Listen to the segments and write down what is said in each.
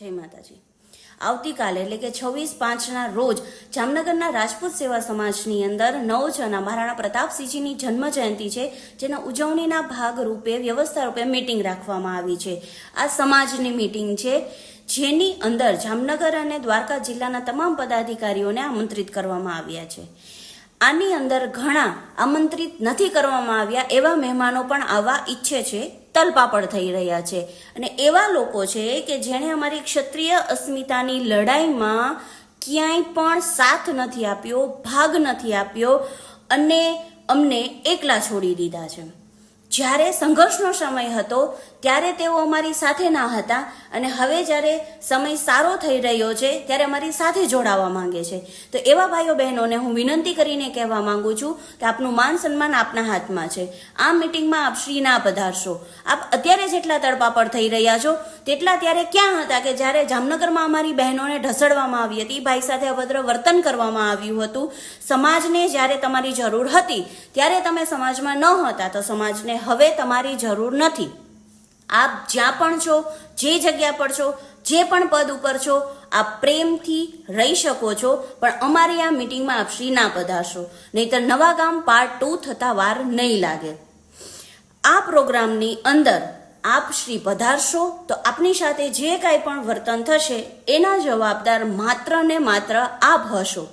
જય માતાજી. આવતીકાલે એટલે કે છવ્વીસ પાંચના રોજ જામનગરના રાજપૂત સેવા સમાજની અંદર નવજના મહારાણા પ્રતાપસિંહજીની જન્મ જયંતિ છે, જેના ઉજવણીના ભાગ રૂપે વ્યવસ્થા રૂપે મીટિંગ રાખવામાં આવી છે. આ સમાજની મીટિંગ છે, જેની અંદર જામનગર અને દ્વારકા જિલ્લાના તમામ પદાધિકારીઓને આમંત્રિત કરવામાં આવ્યા છે. આની અંદર ઘણા આમંત્રિત નથી કરવામાં આવ્યા એવા મહેમાનો પણ આવવા ઈચ્છે છે. તલપાપડ થઈ રહ્યા છે. અને એવા લોકો છે કે જેણે અમારી ક્ષત્રિય અસ્મિતાની લડાઈમાં ક્યાંય પણ સાથ નથી આપ્યો, ભાગ નથી આપ્યો અને અમને એકલા છોડી દીધા છે. જ્યારે સંઘર્ષનો સમય હતો, ત્યારે તેઓ અમારી સાથે ના હતા અને હવે જ્યારે સમય સારો થઈ રહ્યો છે, ત્યારે અમારી સાથે જોડાવા માંગે છે. તો એવા ભાઈઓ બહેનોને હું વિનંતી કરીને કહેવા માંગુ છું કે આપનું માન સન્માન આપના હાથમાં છે. આ મિટિંગમાં આપ શ્રી ના પધારશો. આપ અત્યારે જેટલા તડપાપડ થઈ રહ્યા છો, તેટલા ત્યારે ક્યાં હતા કે જ્યારે જામનગરમાં અમારી બહેનોને ઢસડવામાં આવી હતી, ભાઈ સાથે અભદ્ર વર્તન કરવામાં આવ્યું હતું. સમાજને જ્યારે તમારી જરૂર હતી, ત્યારે તમે સમાજમાં ન હતા, તો સમાજને હવે તમારી જરૂર નથી. આપ જ્યાં પણ છો, જે જગ્યા પર છો, જે પણ પદ ઉપર છો, આપ પ્રેમથી રહી શકો છો, પણ અમારી આ મિટિંગમાં આપ શ્રી ના પધારશો. નહીતર નવા ગામ પાર્ટ ટુ થતા વાર નહીં લાગે. આ પ્રોગ્રામની અંદર આપ શ્રી પધારશો તો આપની સાથે જે કાંઈ પણ વર્તન થશે, એના જવાબદાર માત્ર ને માત્ર આપ હશો.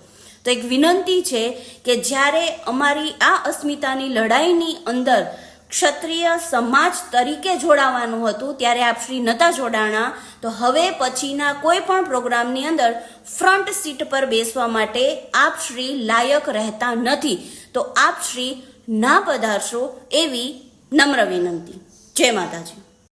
તો એક વિનંતી છે કે જ્યારે અમારી આ અસ્મિતાની લડાઈની અંદર ક્ષત્રિય સમાજ તરીકે જોડાવાનું હતું, ત્યારે આપ શ્રી નતા જોડાણા. તો હવે પછીના કોઈ પણ પ્રોગ્રામની અંદર ફ્રન્ટ સીટ પર બેસવા માટે આપ શ્રી લાયક રહેતા નથી. તો આપ શ્રી ના પધારશો એવી નમ્ર વિનંતી. જય માતાજી.